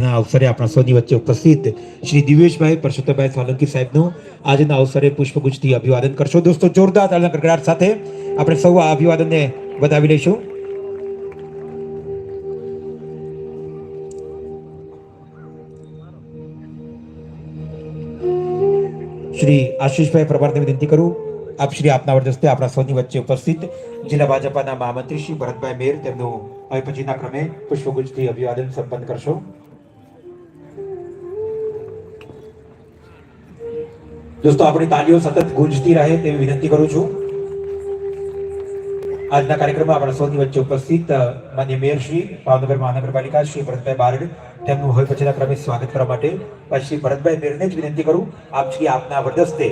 ના અવસરે આપણા સૌની વચ્ચે ઉપસ્થિત શ્રી દિવેશભાઈ પરસોત્તમભાઈ સોલંકી સાહેબનું આજના અવસરે પુષ્પગુચ્છથી અભિવાદન કરશો. દોસ્તો, જોરદાર તાલના ગડગડાટ સાથે આપણે સૌ આ અભિવાદનને વધાવી લઈશું. શ્રી આશીષભાઈ પ્રભારને વિનંતી કરું. આપ શ્રી આપના વરદસ્તે આપણા સૌની વચ્ચે ઉપસ્થિત જિલ્લા ભાજપાના મહામંત્રી શ્રી ભરતભાઈ મેર તેમનું હવે પછીના ક્રમે પુષ્પગુચ્છથી અભિવાદન સંપન્ન કરશો. દોસ્તો, આપણી તાલીઓ સતત ગુંજતી રહે તેવી વિનંતી કરું છું. આજના કાર્યક્રમમાં આપણા સૌની વચ્ચે ઉપસ્થિત માન્ય મેયર શ્રી, ભાવનગર મહાનગરપાલિકા શ્રી ભરતભાઈ બારડ, તેમનું હવે પછીના ક્રમે સ્વાગત કરવા માટે પછી ભરતભાઈ મેયરને જ વિનંતી કરું. આપ શ્રી આપના વરદસ્તે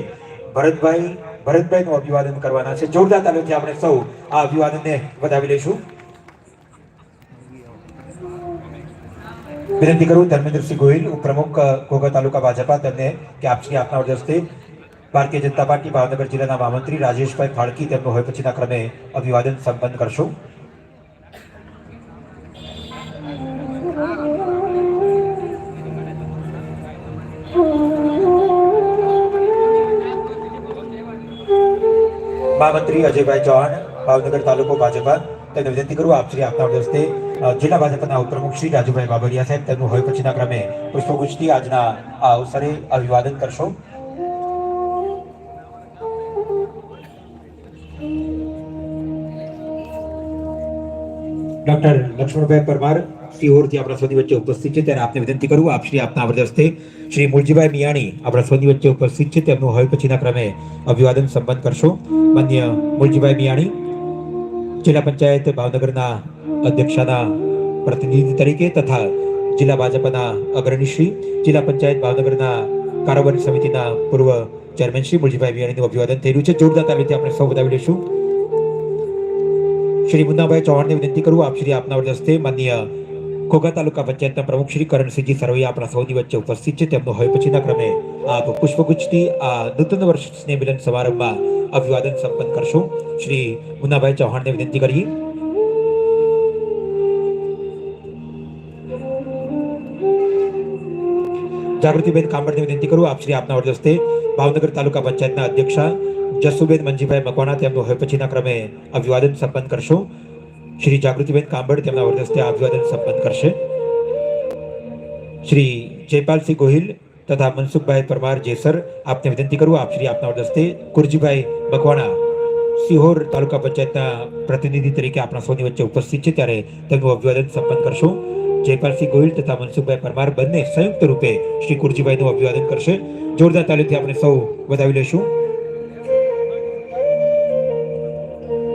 ભરતભાઈ, ભરતભાઈનું અભિવાદન કરવાના છે. જોરદાર તાલીઓથી આપણે સૌ આ અભિવાદનને વધાવી લઈશું. વિનંતી કરું ધર્મેન્દ્રસિંહ ગોહિલ ઉપપ્રમુખ ઘોઘા તાલુકા ભાજપા તેમને કે આપ શ્રી આપના વરદસ્તે ભારતીય જનતા પાર્ટી ભાવનગર જિલ્લાના મહામંત્રી રાજેશભાઈ ફાળકી તેમનું હોય પછીના ક્રમે અભિવાદન સંપન્ન કરશું. મહામંત્રી અજયભાઈ ચૌહાણ ભાવનગર તાલુકો ભાજપા તેમને વિનંતી કરું આપ શ્રી આપના અ, જિલ્લા ભાજપના ઉપપ્રમુખ શ્રી રાજુભાઈ બાબરિયા સાહેબ, તેમનું હોય પછીના ક્રમે પુષ્પગુચ્છથી આજના આ અવસરે અભિવાદન કરશો. ડોક્ટર લક્ષ્મણભાઈ પરમાર, સિહોરથી આપણા સૌની વચ્ચે ઉપસ્થિત છે. ત્યારે આપને વિનંતી કરું, આપ શ્રી આપના વરદસ્તે શ્રી મુલજીભાઈ મિયાણી આપણા સૌની વચ્ચે ઉપસ્થિત છે. તેમનું હવે પછીના ક્રમે અભિવાદન સંબંધ કરશો. માન્ય મુલજીભાઈ મિયાણી જિલ્લા પંચાયત ભાવનગરના અધ્યક્ષાના પ્રતિનિધિ તરીકે તથા જિલ્લા ભાજપના અગ્રણી શ્રી, જિલ્લા પંચાયત ભાવનગરના કારોબારી સમિતિના પૂર્વ ચેરમેન શ્રી મુલજીભાઈ વિયાણીનું અભિવાદન થઈ છે. જોરદાર તાલીમથી આપણે સૌ વધાવી લઈશું. શ્રી મુન્નાભાઈ ચૌહાણને વિનંતી કરું, આપ શ્રી આપના વરદસ્તે માન્ય ઘોઘા તાલુકા પંચાયતના પ્રમુખ શ્રી કરણસિંહજી સરવૈયા આપણા સૌની વચ્ચે ઉપસ્થિત છે. તેમનો હવે પછીના ક્રમે આપ પુષ્પગુચ્છથી આ નૂતન વર્ષ સ્નેહ મિલન સમારંભમાં અભિવાદન સંપન્ન કરશો. શ્રી મુનાભાઈ ચૌહાણને વિનંતી કરીએ. જાગૃતિબેન કાંબળને વિનંતી કરું. આપ શ્રી આપના વરદસ્તે ભાવનગર તાલુકા પંચાયતના અધ્યક્ષા જસુબેન મંજીભાઈ મકવાણા તેમનું હવે પછીના ક્રમે અભિવાદન સંપન્ન કરશો. શ્રી જાગૃતિબેન કાંબળ તેમના વરદસ્તે આ અભિવાદન સંપન્ન કરશે. શ્રી જયપાલસિંહ ગોહિલ તથા મનસુખભાઈ પરમાર જેસર આપને વિનંતી કરું, આપ શ્રી આપના દસ્તે કુરજીભાઈ મકવાણા, સિહોર તાલુકા પંચાયતના પ્રતિનિધિ તરીકે આપણા સૌની વચ્ચે ઉપસ્થિત છે. ત્યારે તેમનું અભિવાદન સંપન્ન કરશો. જયપાલસિંહ ગોહિલ તથા મનસુખભાઈ પરમાર બંને સંયુક્ત રૂપે શ્રી કુરજીભાઈનું અભિવાદન કરશે. જોરદાર તાલીમથી આપણે સૌ વધાવી લઈશું.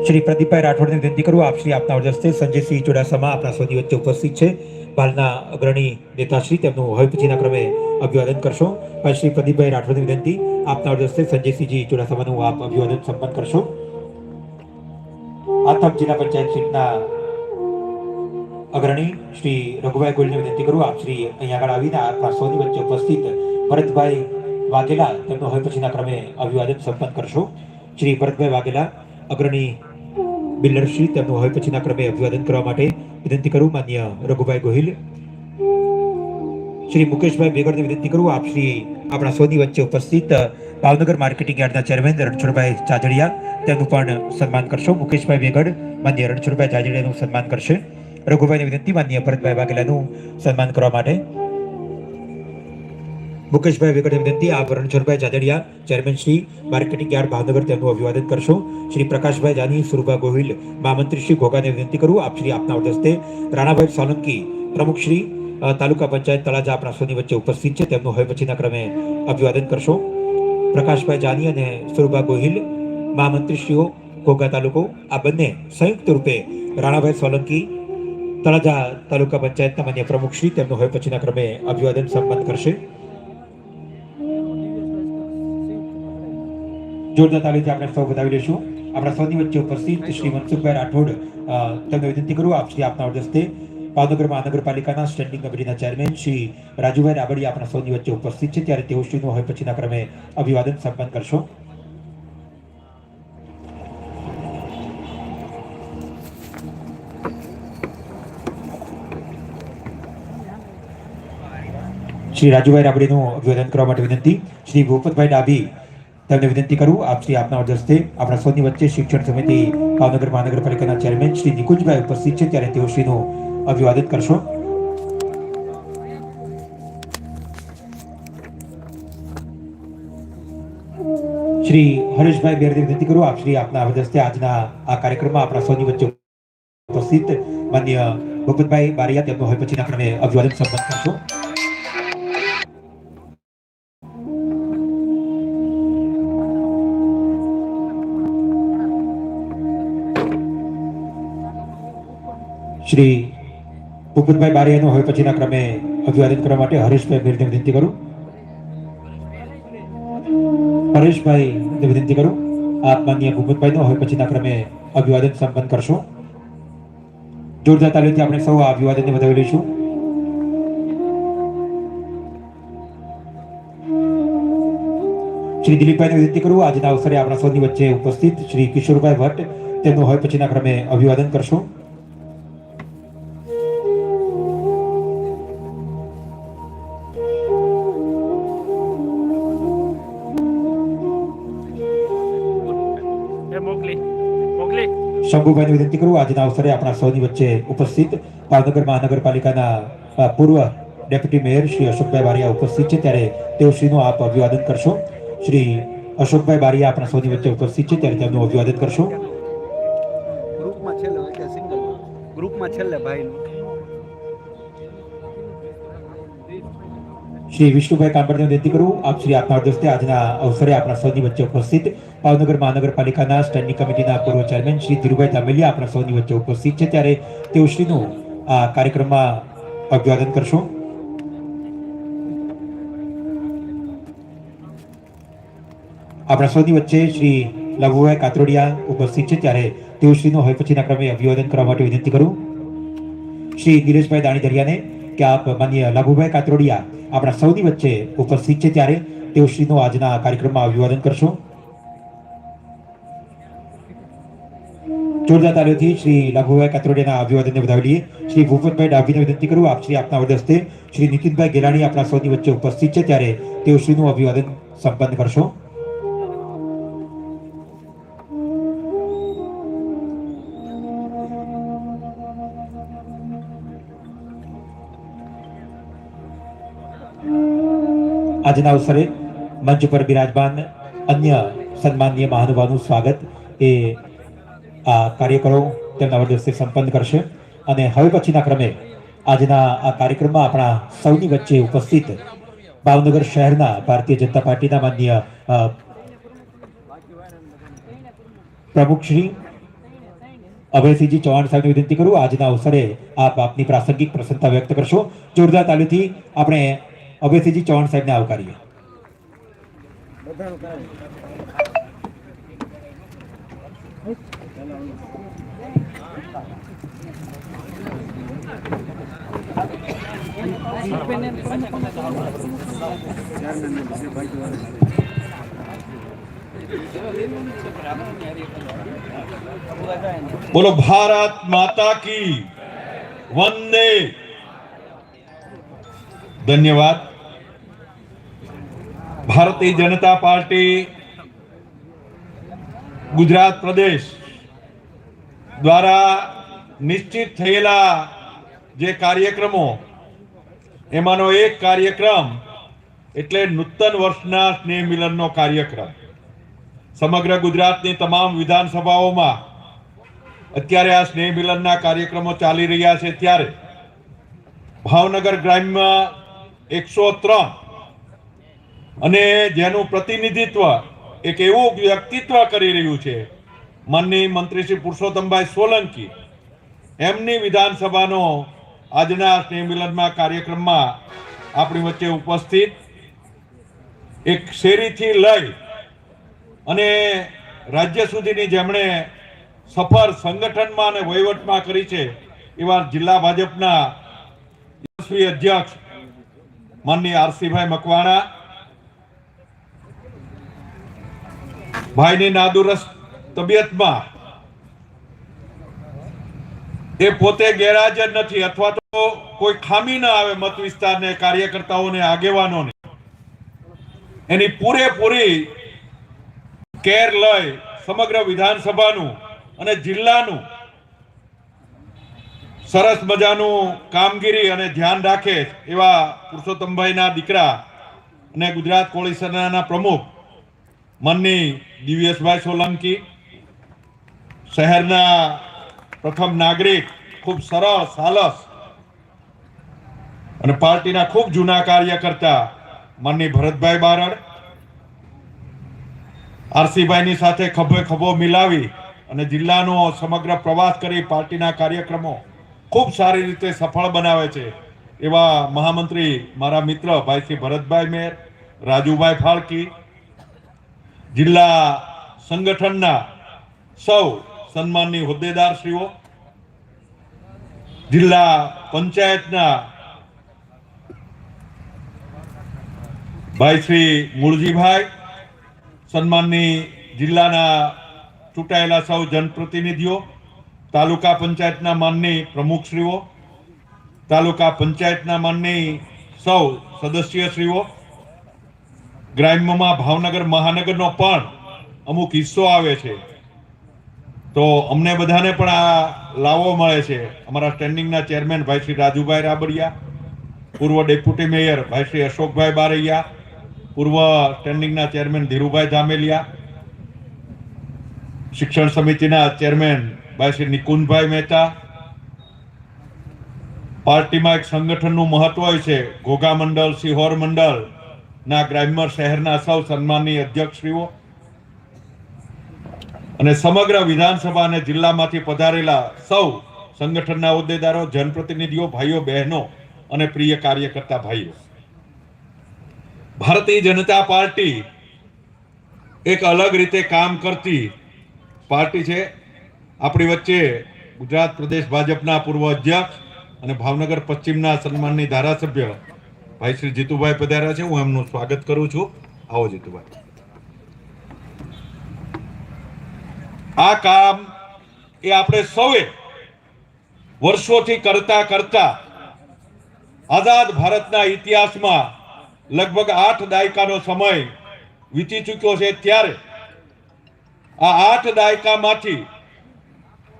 શ્રી પ્રદીપભાઈ રાઠોડને વિનંતી કરું, આપ શ્રી આપના હસ્તે સંજયસિંહ ચુડાસમા આપણા સૌની વચ્ચે ઉપસ્થિત છે. હાલના અગ્રણી નેતાશ્રી તેમનું હવે પછીના ક્રમે અભિવાદન કરશો. અને શ્રી પ્રદીપભાઈ રાઠોડની વિનંતી, આપના વરદસ્તે સંજયસિંહજી ચુડાસમાનું આપ અભિવાદન સંપન્ન કરશો. આથમ જિલ્લા પંચાયત સીટના અગ્રણી શ્રી રઘુભાઈ ગોયલને વિનંતી કરું, આપ શ્રી અહીંયા આગળ આવીને આપણા સૌની વચ્ચે ઉપસ્થિત ભરતભાઈ વાઘેલા, તેમનો હવે પછીના ક્રમે અભિવાદન સંપન્ન કરશો. શ્રી ભરતભાઈ વાઘેલા, અગ્રણી બિલ્ડર શ્રી તેમનું હવે પછીના ક્રમે અભિવાદન કરવા માટે વિનંતી કરું. માન્ય રઘુભાઈ ગોહિલ શ્રી મુકેશભાઈ ભેગડને વિનંતી કરું, આપ શ્રી આપણા સૌની વચ્ચે ઉપસ્થિત ભાવનગર માર્કેટિંગ યાર્ડના ચેરમેન રણછોડભાઈ ચાજડિયા તેનું પણ સન્માન કરશો. મુકેશભાઈ ભેગડ, માન્ય રણછોડભાઈ ચાજડિયાનું સન્માન કરશે. રઘુભાઈને વિનંતી, માન્ય ભરતભાઈ વાઘેલાનું સન્માન કરવા માટે. મુકેશભાઈ વેગડને વિનંતી, આપ Ranchhodbhai Jadadiya chairman Shri marketing yard Bhavnagar તેમનું અભિવાદન કરશો. શ્રી પ્રકાશભાઈ જાની, સુરભા ગોહિલ, મહામંત્રી શ્રી ઘોઘાને વિનંતી કરું. આપ શ્રી આપના હસ્તે રાણાભાઈ સોલંકી, પ્રમુખ શ્રી તાલુકા પંચાયત તળાજા આપણા સૌની વચ્ચે ઉપસ્થિત છે. તેમનું હવે પછીના ક્રમે અભિવાદન કરશો. પ્રકાશભાઈ જાની અને સુરભા ગોહિલ મહામંત્રીશ્રીઓ ઘોઘા તાલુકો, આ બંને સંયુક્ત રૂપે રાણાભાઈ સોલંકી, તળાજા તાલુકા પંચાયતના માન્ય પ્રમુખશ્રી તેમનું હવે પછીના ક્રમે અભિવાદન સંપન્ન કરશે. જોરદાર તાલીમથી આપણે સૌ બતાવી લઈશું આપણા સૌની વચ્ચે ઉપસ્થિત શ્રી મનસુખભાઈ રાઠોડ તેમને વિનંતી કરું, આપ શ્રી આપના વરદસ્તે ભાવનગર મહાનગરપાલિકાના સ્ટેન્ડિંગ કમિટીના ચેરમેન શ્રી રાજુભાઈ રાબડી આપણા સૌની વચ્ચે ઉપસ્થિત છે. ત્યારે તેઓ શ્રીનું હવે પછીના ક્રમે અભિવાદન સંપન્ન કરશો. શ્રી રાજુભાઈ રાબડીનું અભિવાદન કરવા માટે વિનંતી. શ્રી ભૂપતભાઈ ડાભી, તમને વિનંતી કરું, આપ શ્રી આપના અધ્યક્ષે આપણા સૌની વચ્ચે શિક્ષણ સમિતિ ભાવનગર મહાનગરપાલિકાના ચેરમેન શ્રી નિકુંજભાઈ ઉપસ્થિત છે. ત્યારે તેઓ શ્રીનું અભિવાદન કરશો. શ્રી હરેશભાઈ બેરદેવ વિનંતી કરું, આપ શ્રી આપના અધ્યક્ષે આજના આ કાર્યક્રમમાં આપણા સૌની વચ્ચે ઉપસ્થિત માન્ય ભગવતભાઈ બારિયા, તેમનો હવે પછીના ક્રમે અભિવાદન સંબંધ કરશો. શ્રી ભૂપતભાઈ બારિયાનો હવે પછીના ક્રમે અભિવાદન કરવા માટે હરેશભાઈ બેરને વિનંતી કરું. હરેશભાઈ વિનંતી કરું. આપ માન્ય ભૂપતભાઈનો હવે પછીના ક્રમે અભિવાદન સંપન્ન કરશો. જોરદાર તાલીમથી આપણે સૌ આ અભિવાદનને વધાવી લઈશું. શ્રી દિલીપભાઈને વિનંતી કરું. આજના અવસરે આપણા સૌની વચ્ચે ઉપસ્થિત શ્રી કિશોરભાઈ ભટ્ટ. તેમનું હવે પછીના ક્રમે અભિવાદન કરશો. શંભુભાઈને વિનંતી કરું. આજના અવસરે આપણા સૌની વચ્ચે ઉપસ્થિત ભાવનગર મહાનગરપાલિકાના પૂર્વ ડેપ્યુટી મેયર શ્રી અશોકભાઈ બારિયા ઉપસ્થિત છે. ત્યારે તેઓ શ્રીનું આપ અભિવાદન કરશો. શ્રી અશોકભાઈ બારિયા આપણા સૌની વચ્ચે ઉપસ્થિત છે. ત્યારે તેમનું અભિવાદન કરશો. શ્રી વિષ્ણુભાઈ કાંબળને વિનંતી કરું. આપ શ્રી આપના દોસ્તે આજના અવસરે આપણા સૌની વચ્ચે ઉપસ્થિત ભાવનગર મહાનગરપાલિકાના સ્ટેન્ડિંગ કમિટીના પૂર્વ ચેરમેન શ્રી ધીરુભાઈ ધામેલિયા આપણા સૌની વચ્ચે ઉપસ્થિત છે. ત્યારે તેઓ શ્રીનું આ કાર્યક્રમમાં અભિવાદન કરશું. આપણા સૌની વચ્ચે શ્રી લઘુભાઈ કાતરોડિયા ઉપસ્થિત છે. ત્યારે તેઓ શ્રીનો હવે પછીના ક્રમે અભિવાદન કરવા માટે વિનંતી કરું. શ્રી દિનેશભાઈ દાણી દરિયાને કે આપ માન્ય લઘુભાઈ કાતરોડિયા આપણા સૌની વચ્ચે ઉપસ્થિત છે ત્યારે તેઓ શ્રીનો આજના કાર્યક્રમમાં અભિવાદન કરશો. જોરદાર તાલીઓથી શ્રી લાભુભાઈ કાતરોડિયાના અભિવાદનને વધાવી લઈએ શ્રી ભૂપતભાઈ ડાભીને વિનંતી કરું, આપ શ્રી આપના વડસ્તે શ્રી નીતિનભાઈ ગેલાણી આપણા સૌની વચ્ચે ઉપસ્થિત છે ત્યારે તેઓ શ્રીનું અભિવાદન સંપન્ન કરશો. આજના અવસરે મંચ પર બિરાજમાન અન્ય સન્માનીય મહાનુભાવનું સ્વાગત. એ આ કાર્યકરો તેમના વડે સંપન્ન કરશે. અને હવે પછીના ક્રમે આજના આ કાર્યક્રમમાં આપણા સૌની વચ્ચે ઉપસ્થિત ભાવનગર શહેરના ભારતીય જનતા પાર્ટીના માન્ય અ, પ્રમુખ શ્રી અભયસિંહજી ચૌહાણ સાહેબને વિનંતી કરું. આજના અવસરે આપ આપની પ્રાસંગિક પ્રસન્નતા વ્યક્ત કરશો. જોરદાર તાલીથી આપણે અભયસિંહજી ચૌહાણ સાહેબને આવકારીએ બોલો ભારત માતા કી વંદે ધન્યવાદ ભારતીય જનતા પાર્ટી, ગુજરાત પ્રદેશ દ્વારા નિશ્ચિત થયેલા જે કાર્યક્રમો, એમાંનો એક કાર્યક્રમ એટલે નૂતન વર્ષના સ્નેહ મિલનનો કાર્યક્રમ. સમગ્ર ગુજરાતની તમામ વિધાનસભાઓમાં અત્યારે આ સ્નેહ મિલનના કાર્યક્રમો ચાલી રહ્યા છે ત્યારે ભાવનગર ગ્રામ્ય એકસો ત્રણ અને જેનું પ્રતિનિધિત્વ એક એવું વ્યક્તિત્વ કરી રહ્યું છે, માનનીય મંત્રી શ્રી પુરુષોત્તમભાઈ સોલંકી, એમની વિધાનસભાનો આજના સ્નેહ મિલનમાં કાર્યક્રમમાં આપણી વચ્ચે ઉપસ્થિત, એક શેરીથી લઈ અને રાજ્ય સુધીની જેમણે સફર સંગઠનમાં અને વહીવટમાં કરી છે, એવા જિલ્લા ભાજપના યશસ્વી અધ્યક્ષ માનનીય આરસીભાઈ મકવાણા ભાઈની નાદુરસ્ત તબિયતમાં. એ પોતે ગેરહાજર નથી, અથવા તો કોઈ ખામી ના આવે મત વિસ્તારને, કાર્યકર્તાઓને, આગેવાનોને. એની પૂરેપૂરી કેર લઈ સમગ્ર વિધાનસભાનું અને જિલ્લાનું સરસ મજાનું કામગીરી અને ધ્યાન રાખે એવા પુરુષોત્તમભાઈના દીકરા અને ગુજરાત કોળી સેનાના પ્રમુખ મનની દિવ્યેશભાઈ સોલંકી, શહેરના પ્રથમ નાગરિક, ખૂબ સરળ સાલસ અને પાર્ટીના ખૂબ જૂના કાર્યકર્તા માનની ભરતભાઈ બારડ, આરસીભાઈની સાથે ખભે ખભો મિલાવી અને જિલ્લાનો સમગ્ર પ્રવાસ કરી પાર્ટીના કાર્યક્રમો ખૂબ સારી રીતે સફળ બનાવે છે એવા મહામંત્રી મારા મિત્ર ભાઈ શ્રી ભરતભાઈ મેર, રાજુભાઈ ફાળકી જિલ્લા સંગઠનના સૌ સન્માનની હોદ્દેદારશ્રીઓ, જિલ્લા પંચાયતના ભાઈ શ્રી મૂળજીભાઈ સન્માનની જિલ્લાના ચૂંટાયેલા સૌ જનપ્રતિનિધિઓ, તાલુકા પંચાયતના માનની પ્રમુખશ્રીઓ, તાલુકા પંચાયતના માનની સૌ સદસ્યશ્રીઓ ગ્રામ્યમાં ભાવનગર મહાનગરનો પણ અમુક હિસ્સો આવે છે. તો અમને બધાને પણ આ લાવો મળે છે. અમારા સ્ટેન્ડિંગના ચેરમેન ભાઈ શ્રી રાજુભાઈ રાબડિયા, પૂર્વ ડેપ્યુટી મેયર ભાઈ શ્રી અશોકભાઈ બારૈયા, પૂર્વ સ્ટેન્ડિંગના ચેરમેન ધીરુભાઈ ધામેલિયા, શિક્ષણ સમિતિના ચેરમેન ભાઈ શ્રી નિકુંજભાઈ મહેતા, પાર્ટીમાં એક સંગઠનનું મહત્વ છે, ઘોઘા મંડળ, સિહોર મંડળ ના ગ્રામ્ય શહેરના સૌ સન્માનની અધ્યક્ષશ્રીઓ અને સમગ્ર વિધાનસભા અને જિલ્લામાંથી પધારેલા સૌ સંગઠનના હોદ્દેદારો, જનપ્રતિનિધિઓ, ભાઈઓ, બહેનો અને પ્રિય કાર્યકર્તા ભાઈઓ. ભારતીય જનતા પાર્ટી એક અલગ રીતે કામ કરતી પાર્ટી છે. આપણી વચ્ચે ગુજરાત પ્રદેશ ભાજપના પૂર્વ અધ્યક્ષ અને ભાવનગર પશ્ચિમના સન્માનની ધારાસભ્ય ભાઈ શ્રી જીતુભાઈ પધાર્યા છે, હું એમનું સ્વાગત કરું છું. આવો જીતુભાઈ. આ કામ એ આપણે સૌએ વર્ષોથી કરતા કરતા આઝાદ ભારતના ઇતિહાસમાં લગભગ આઠ દાયકાનો સમય વીતી ચૂક્યો છે ત્યારે આ આઠ દાયકામાંથી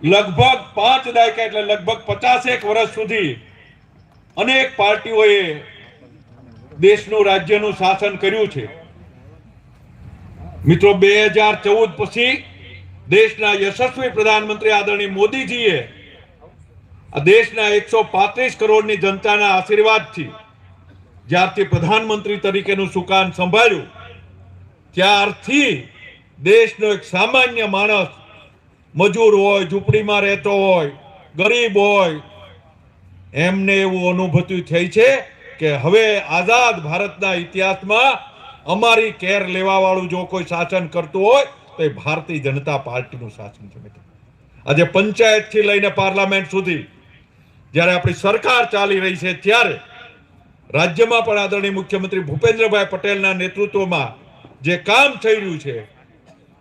લગભગ પાંચ દાયકા એટલે લગભગ પચાસેક વર્ષ સુધી અનેક પાર્ટીઓએ દેશનું રાજ્યનું શાસન કર્યું છે. મિત્રો, બે હજાર ચૌદ પછી દેશના યશસ્વી પ્રધાનમંત્રી આદરણીય મોદીજીએ દેશના એકસો પાંત્રીસ કરોડની જનતાના આશીર્વાદથી જ્યારથી પ્રધાનમંત્રી તરીકેનું સુકાન સંભાળ્યું, ત્યારથી દેશનો એક સામાન્ય માણસ મજૂર હોય, ઝૂંપડીમાં રહેતો હોય, ગરીબ હોય, એમને એવું અનુભૂતિ થઈ છે કે હવે આઝાદ ભારતના ઇતિહાસમાં અમારી કેર લેવા વાળું જો કોઈ શાસન કરતું હોય, તો એ ભારતીય જનતા પાર્ટીનું શાસન છે મિત્રો. આજે પંચાયતથી લઈને પાર્લામેન્ટ સુધી, જ્યારે આપણી સરકાર ચાલી રહી છે ત્યારે રાજ્યમાં પણ આદરણીય મુખ્યમંત્રી ભૂપેન્દ્રભાઈ પટેલના નેતૃત્વમાં જે કામ થઈ રહ્યું છે,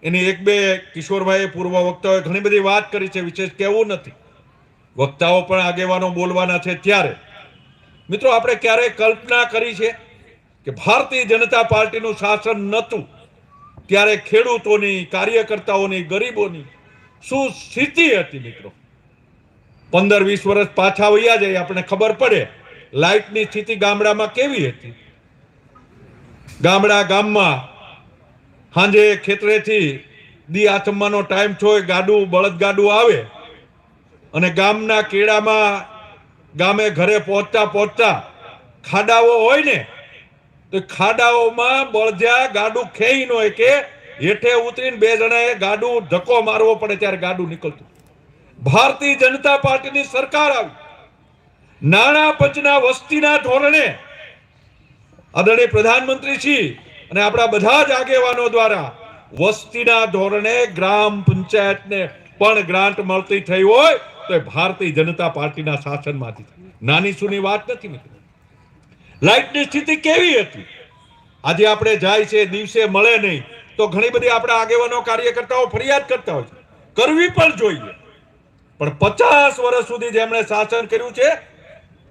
એની એક બે કિશોરભાઈએ પૂર્વ વક્તાઓએ ઘણી બધી વાત કરી છે, વિશેષ કહેવું નથી. વક્તાઓ પણ આગેવાનો બોલવાના છે ત્યારે મિત્રો, આપણે ક્યારેય કલ્પના કરી છે કે ભારતીય જનતા પાર્ટીનું શાસન નહોતું. ત્યારે ખેડૂતોની, કાર્યકર્તાઓની, ગરીબોની શું સ્થિતિ હતી મિત્રો? પંદર, વીસ વર્ષ પાછા વયા જાય આપણે ખબર પડે લાઇટની સ્થિતિ ગામડામાં કેવી હતી. ગામડા ગામમાં સાંજે ખેતરેથી દી આથમવાનો ટાઈમ થયો ગાડું બળદ ગાડું આવે અને ગામના કેળામાં ગામે ઘરે પહોંચતા પહોંચતા ખાડાઓ હોય ને, તો ખાડાઓમાં બળજ્યા ગાડું ખેઈ નો કે હેઠે ઉતરીને બે જણાએ ગાડું ધક્કો મારવો પડે ત્યારે ગાડું નીકળતું. ભારતીય જનતા પાર્ટીની સરકાર આવી. નાણા પંચના વસ્તીના ધોરણે આદરણીય પ્રધાનમંત્રી શ્રી અને આપણા બધા જ આગેવાનો દ્વારા વસ્તીના ધોરણે ગ્રામ પંચાયતને પણ ગ્રાન્ટ મળતી થઈ હોય તો એ ભારતીય જનતા પાર્ટીના શાસનમાંથી. નાની સુની વાત નથી મિત્રો. લાઇટની સ્થિતિ કેવી હતી? આજે આપણે જાય છે, દિવસે મળે નહીં, તો ઘણી બધી આપણા આગેવાનો કાર્યકર્તાઓ ફરિયાદ કરતા હોય છે. કરવી પણ જોઈએ. પણ પચાસ વર્ષ સુધી જેમણે શાસન કર્યું છે,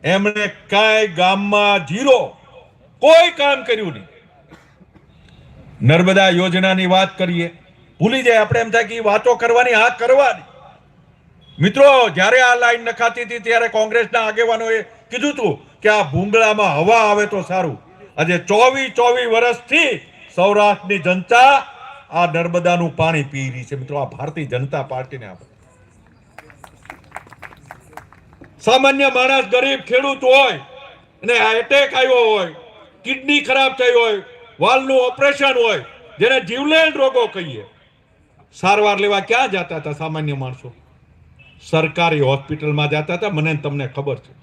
એમણે કાંઈ ગામમાં જીરો કોઈ કામ કર્યું નહીં. નર્મદા યોજનાની વાત કરીએ, ભૂલી જાય. આપણે એમ થાય કે વાતો કરવાની, હા, કરવાની. મિત્રો, જ્યારે આ લાઈન નખાતી હતી, ત્યારે કોંગ્રેસના આગેવાનોએ કીધું હતું કે આ ભૂંગળામાં હવા આવે તો સારું. આજે ચોવીસ ચોવીસ વર્ષથી સૌરાષ્ટ્રની જનતા આ નર્મદાનું પાણી પી રહી છે. મિત્રો, આ ભારતીય જનતા પાર્ટીને આપણે સામાન્ય માણસ ગરીબ ખેડૂત હોય અને આ એટેક આવ્યો હોય કિડની ખરાબ થઈ હોય, વાલનું ઓપરેશન હોય, જેને જીવલેણ રોગો કહીએ, સારવાર લેવા ક્યાં જતા હતા સામાન્ય માણસો? સરકારી હોસ્પિટલમાં જતા હતા. મને તમને ખબર છે.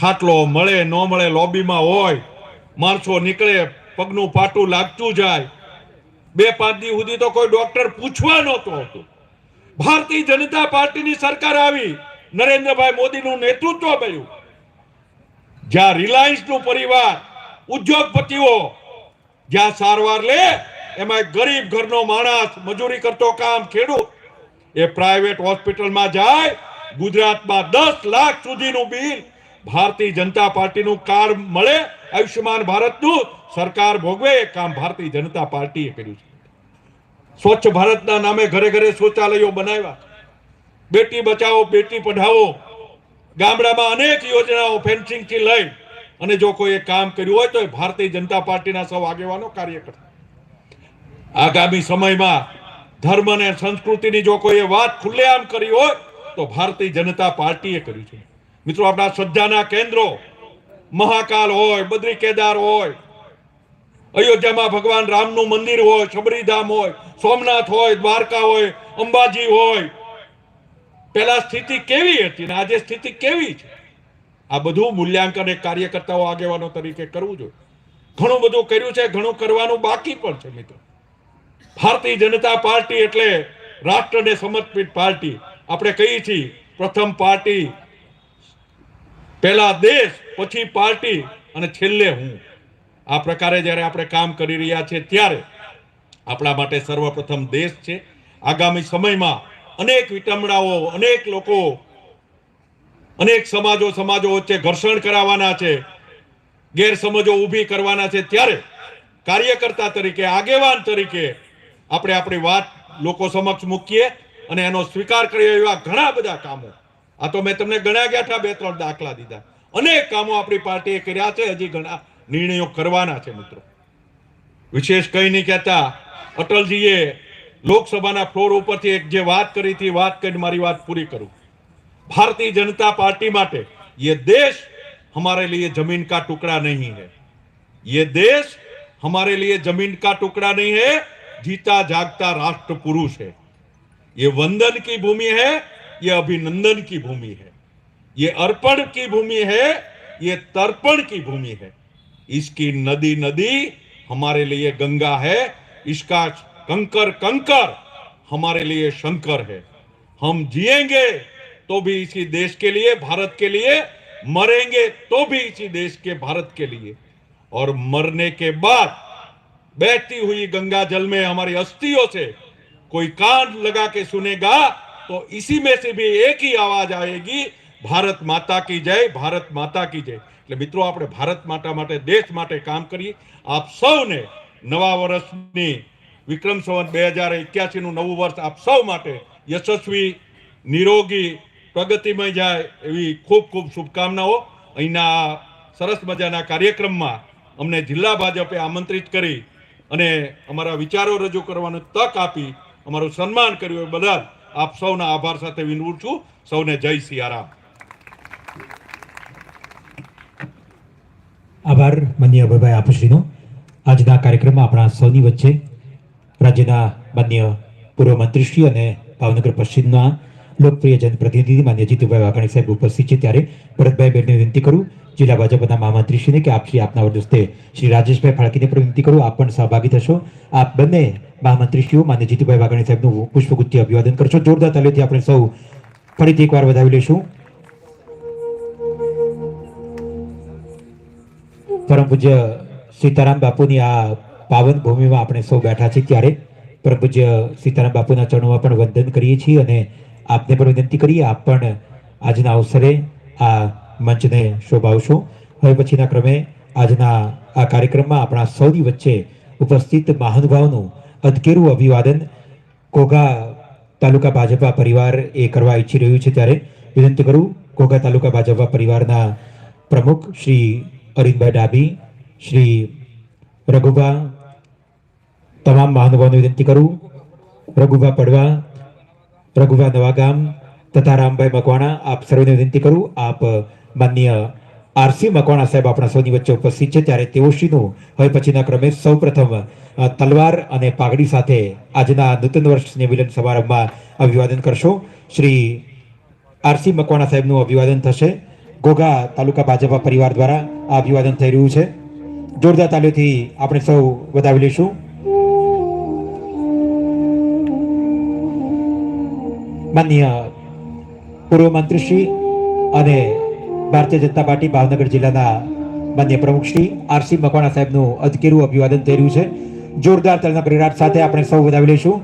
ખાટલો મળે, ન મળે, લોબીમાં હોય, માણસો નીકળે, પગનું પાટું લાગતું જાય. બે, પાંચ દી સુધી તો કોઈ ડોક્ટર પૂછવા નહોતું આવતું. ભારતીય જનતા પાર્ટીની સરકાર આવી. નરેન્દ્રભાઈ મોદીનું નેતૃત્વ કર્યું. જ્યાં રિલાયન્સનું પરિવાર, ઉદ્યોગપતિઓ જ્યાં સારવાર લે એમાં ગરીબ ઘરનો માણસ મજૂરી કરતો કામ ખેડૂત એ પ્રાઇવેટ હોસ્પિટલમાં જાય, ગુજરાતમાં દસ લાખ સુધીનું બિલ ભારતીય જનતા પાર્ટીનું કાર્ડ મળે, આયુષ્યમાન ભારતનું, સરકાર ભોગવે એ કામ ભારતીય જનતા પાર્ટીએ કર્યું છે. સ્વચ્છ ભારતના નામે ઘરે ઘરે શૌચાલયો બનાવ્યા. બેટી બચાવો, બેટી પઢાવો. ગામડામાં અનેક યોજનાઓ ફેન્સિંગથી લઈ અને જો કોઈ કામ કર્યું હોય તો એ ભારતીય જનતા પાર્ટીના સૌ આગેવાનો કાર્ય કરતા આગામી સમયમાં ધર્મ અને સંસ્કૃતિની જો કોઈએ વાત ખુલ્લેઆમ કરી હોય, તો ભારતીય જનતા પાર્ટીએ કર્યું છે. મિત્રો, આપણા શ્રદ્ધાના કેન્દ્રો, મહાકાલ હોય, બદ્રી કેદાર હોય, અયોધ્યામાં ભગવાન રામનું મંદિર હોય, શબરીધામ હોય, સોમનાથ હોય, દ્વારકા હોય, અંબાજી હોય પેલા સ્થિતિ કેવી હતી ને આજે સ્થિતિ કેવી છે? આ બધું મૂલ્યાંકન એક કાર્યકર્તાઓ આગેવાનો તરીકે કરવું જોઈએ. ઘણું બધું કર્યું છે, ઘણું કરવાનું બાકી પણ છે, મિત્રો. ભારતીય જનતા પાર્ટી એટલે રાષ્ટ્રને સમર્પિત પાર્ટી. આપણે કહીએ છીએ, પ્રથમ પાર્ટી, પહેલા દેશ, પછી પાર્ટી અને છેલ્લે હું. આ પ્રકારે જ્યારે આપણે કામ કરી રહ્યા છીએ ત્યારે આપણા માટે સર્વપ્રથમ દેશ છે. આગામી સમયમાં અનેક વિટમડાઓ અનેક લોકો, અનેક સમાજો સમાજો વચ્ચે ઘર્ષણ કરાવવાના છે, ગેરસમજો ઊભી કરવાના છે. ત્યારે કાર્યકર્તા તરીકે, આગેવાન તરીકે આપણે આપણી વાત લોકો સમક્ષ મૂકીએ અને એનો સ્વીકાર કરીએ એવા ઘણા બધા કામો આ તો મેં તમને ગણ્યા ગયા હતા બે ત્રણ દાખલા દીધા અનેક કામો આપણી પાર્ટીએ કર્યા છે હજી ઘણા નિર્ણયો કરવાના છે મિત્રો વિશેષ કંઈ નહીં કહેતા અટલજીએ લોકસભાના ફ્લોર ઉપરથી એક જે વાત કરી હતી વાત કરીને મારી વાત પૂરી કરું भारतीय जनता पार्टी માટે ये देश हमारे लिए जमीन का टुकड़ा नहीं है ये देश हमारे लिए जमीन का टुकड़ा नहीं है जीता जागता राष्ट्र पुरुष है। ये वंदन की भूमि है, ये अभिनंदन की भूमि है। ये अर्पण की भूमि है, ये तर्पण की भूमि है। इसकी नदी नदी हमारे लिए गंगा है, इसका कंकर कंकर हमारे लिए शंकर है। हम जिएँगे तो भी इसी देश के लिए, भारत के लिए, मरेंगे तो भी इसी देश के, भारत के लिए। और मरने के बाद बहती हुई गंगा जल में हमारी अस्थियों से कोई कान लगा के सुनेगा तो इसी में से भी एक ही आवाज आएगी ભારત માતા કી જય ભારત માતા કી જય એટલે મિત્રો આપણે ભારત માતા માટે દેશ માટે કામ કરીએ આપ સૌને નવા વર્ષની વિક્રમ સંવત બે હજાર એક્યાસીનું નવું વર્ષ આપ સૌ માટે યશસ્વી નિરોગી પ્રગતિમય જાય એવી ખૂબ ખૂબ શુભકામનાઓ અહીંના સરસ મજાના કાર્યક્રમમાં અમને જિલ્લા ભાજપે આમંત્રિત કરી અને અમારા વિચારો રજૂ કરવાની તક આપી અમારું સન્માન કર્યું એ બદલ આપ સૌના આભાર સાથે વિનવું છું. સૌને જય સિયારામ. આભાર માન્ય અભયભાઈ આપશ્રીનો. આજના કાર્યક્રમમાં આપણા સૌની વચ્ચે રાજ્યના માન્ય પૂર્વ મંત્રીશ્રી અને ભાવનગર પશ્ચિમના લોકપ્રિય જનપ્રતિનિધિ માન્ય જીતુભાઈ વાઘાણી સાહેબ ઉપસ્થિત છે. ત્યારે ભરતભાઈ બેનને વિનંતી કરું, જિલ્લા ભાજપના મહામંત્રીશ્રીને કે આપ આપના વરદસ્તે શ્રી રાજેશભાઈ ફાળકીને પણ વિનંતી કરું, આપ પણ સહભાગી થશો. આપ બંને મહામંત્રીશ્રીઓ, માન્ય જીતુભાઈ વાઘાણી સાહેબનું પુષ્પગુચ્છથી અભિવાદન કરશો. જોરદાર તાલીઓથી આપણે સૌ ફરીથી એકવાર વધાવી લઈશું. પરમ પૂજ્ય સીતારામ બાપુની આ પાવન ભૂમિમાં આપણે સૌ બેઠા છીએ ત્યારે. પરમ પૂજ્ય સીતારામ બાપુના ચરણોમાં પણ વંદન કરીએ છીએ અને આપને પણ વિનંતી કરીએ, આપ પણ આજના અવસરે આ મંચને શોભાવશો. હવે પછીના ક્રમે આજના આ કાર્યક્રમમાં આપણા સૌની વચ્ચે ઉપસ્થિત મહાનુભાવનું અધકેરું અભિવાદન કોગા તાલુકા ભાજપા પરિવાર એ કરવા ઈચ્છી રહ્યું છે ત્યારે વિનંતી કરું કોગા તાલુકા ભાજપા પરિવારના પ્રમુખ શ્રી અરવિંદભાઈ ડાભી, શ્રી રઘુભા, તમામ મહાનુભાવોને વિનંતી કરું. રઘુભા પડવા રઘુભા નવાગામ તથા રામભાઈ મકવાણા આપ સર્વેને વિનંતી કરું આપ માનનીય આરસી મકવાણા સાહેબ આપણા સૌની વચ્ચે ઉપસ્થિત છે, ત્યારે તેઓશ્રીનું હવે પછીના ક્રમે સૌ પ્રથમ તલવાર અને પાઘડી સાથે આજના નૂતન વર્ષ મિલન સમારંભમાં અભિવાદન કરશો. શ્રી આરસી મકવાણા સાહેબનું અભિવાદન થશે. ગોગા તાલુકા ભાજપા પરિવાર દ્વારા આ અભિવાદન થઈ રહ્યું છે. જોરદાર તાલીઓથી આપણે સૌ વધાવી લઈશું. માનનીય પૂર્વ મંત્રીશ્રી અને ભારતીય જનતા પાર્ટી ભાવનગર જિલ્લાના માન્ય પ્રમુખશ્રી આરસી મકવાણા સાહેબનું અધકેરું અભિવાદન થઈ રહ્યું છે. જોરદાર તલના પરિણામ સાથે આપણે સૌ વધાવી લઈશું.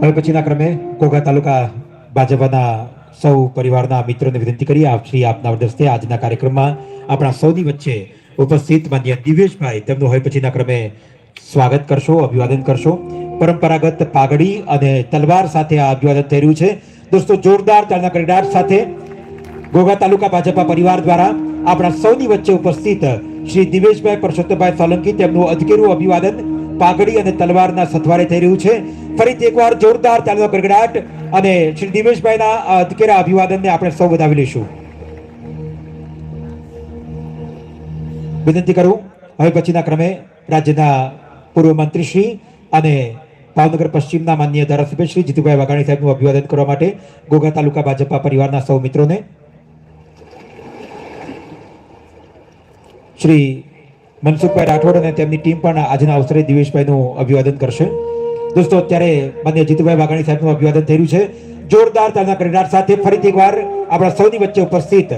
હવે પછીના ક્રમે કોગા તાલુકા ભાજપના સૌ પરિવારના મિત્રોને વિનંતી કરી આપ શ્રી આપના દ્રષ્ટિએ આજના કાર્યક્રમમાં આપણા સૌની વચ્ચે ઉપસ્થિત માન્ય દિવેશભાઈ તેમનું હવે પછીના ક્રમે સ્વાગત કરશો, અભિવાદન કરશો. પરંપરાગત પાઘડી અને તલવાર સાથે આ અભિવાદન થઈ રહ્યું છે. દોસ્તો, જોરદાર તાળના કડીડાટ સાથે ઘોઘા તાલુકા ભાજપા પરિવાર દ્વારા આપણા સૌની વચ્ચે ઉપસ્થિત શ્રી દિવેશભાઈ પરસોત્તમભાઈ સોલંકી તેમનું અધકેરું અભિવાદન પાઘડી અને તલવારના સથવારે થઈ રહ્યું છે. ફરીથી એકવાર જોરદાર તાલીનો ગડગડાટ અને શ્રી દિવેશભાઈના અધકેરા અભિવાદનને આપણે સૌ વધાવી લઈશું. વિનંતી કરું, હવે પછીના ક્રમે રાજ્યના પૂર્વ મંત્રી શ્રી અને ભાવનગર પશ્ચિમના માન્ય ધારાસભ્ય શ્રી જીતુભાઈ વાઘાણી સાહેબનું અભિવાદન કરવા માટે ગોગા તાલુકા ભાજપા પરિવારના સૌ મિત્રોને શ્રી મનસુખભાઈ રાઠોડ અને તેમની ટીમ પણ આજના અવસરે દિવેશભાઈનું અભિવાદન કરશે. દોસ્તો, અત્યારે માન્ય જીતુભાઈ વાઘાણી સાહેબનું અભિવાદન રહ્યું છે. જોરદાર તાલના કરેડાટ સાથે ફરીથી એકવાર આપણા સૌની વચ્ચે ઉપસ્થિત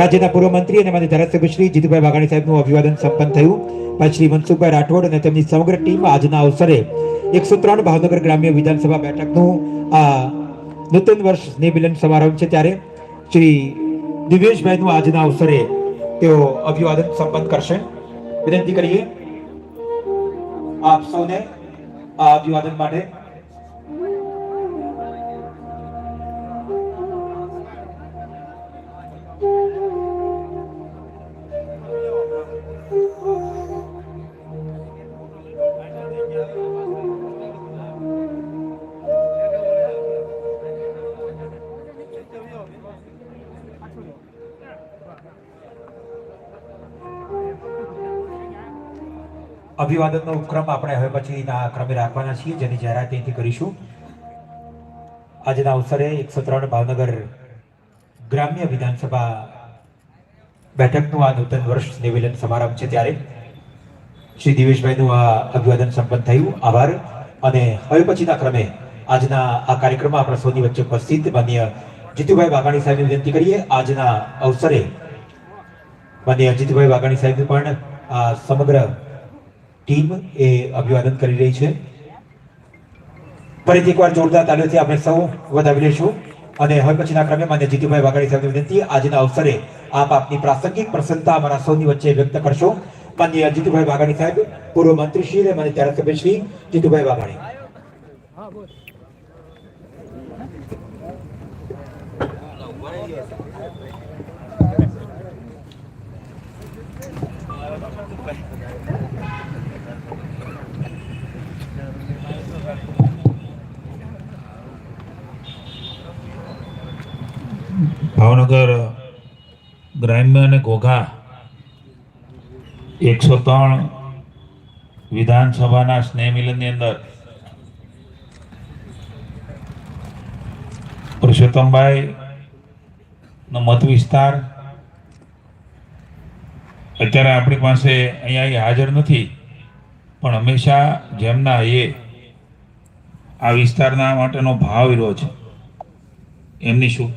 રાજ્યના પૂર્વ મંત્રી અને માન્ય ધારાસભ્ય શ્રી જીતુભાઈ વાઘાણી સાહેબનું અભિવાદન સંપન્ન થયું. પછી શ્રી મનસુખભાઈ રાઠોડ અને તેમની સમગ્ર ટીમ આજના અવસરે એકસો ત્રણ ભાવનગર ગ્રામ્ય વિધાનસભા બેઠકનું આ નૂતન વર્ષ નિમિલન સમારંભ છે. ત્યારે શ્રી દિવેશભાઈનું આજના અવસરે તેઓ અભિવાદન સંપન્ન કરશે. વિનંતી કરીએ આપ સૌને આ અભિવાદન માટે અભિવાદનનો ઉપક્રમ આપણે હવે પછીના ક્રમે રાખવાના છીએ, જેની જાહેરાત અહીંથી કરીશું. આજના અવસરે એકસો ત્રણ ભાવનગર ગ્રામ્ય વિધાનસભા બેઠકનું આ નૂતન વર્ષ નિવેદન સમારંભ છે ત્યારે. શ્રી દિવેશભાઈનું આ અભિવાદન સંપન્ન થયું. આભાર. અને હવે પછીના ક્રમે આજના આ કાર્યક્રમમાં આપણા સૌની વચ્ચે ઉપસ્થિત માન્ય જીતુભાઈ વાઘાણી સાહેબની વિનંતી કરીએ. આજના અવસરે માન્ય જીતુભાઈ વાઘાણી સાહેબ પણ આ સમગ્ર ટીમ એ અભિવાદન કરી રહી છે. ફરીથી એકવાર જોરદાર તાલીઓથી આપણે સૌ વધાવી લઈશું અને હવે પછીના ક્રમે માન્ય જીતુભાઈ વાઘાણી સાહેબની વિનંતી, આજના અવસરે આપ આપની પ્રાસંગિક પ્રસન્નતા અમારા સૌની વચ્ચે વ્યક્ત કરશો. માન્ય જીતુભાઈ વાઘાણી સાહેબ, પૂર્વ મંત્રી શ્રી અને માન્ય ધારાસભ્ય શ્રી જીતુભાઈ વાઘાણી. ભાવનગર ગ્રામ્ય અને ઘોઘા એકસો ત્રણ વિધાનસભાના સ્નેહ અંદર. પુરુષોત્તમભાઈ મત વિસ્તાર. અત્યારે આપણી પાસે અહીંયા હાજર નથી, પણ હંમેશા જેમના એ આ વિસ્તારના માટેનો ભાવ રહ્યો છે. એમની શુભ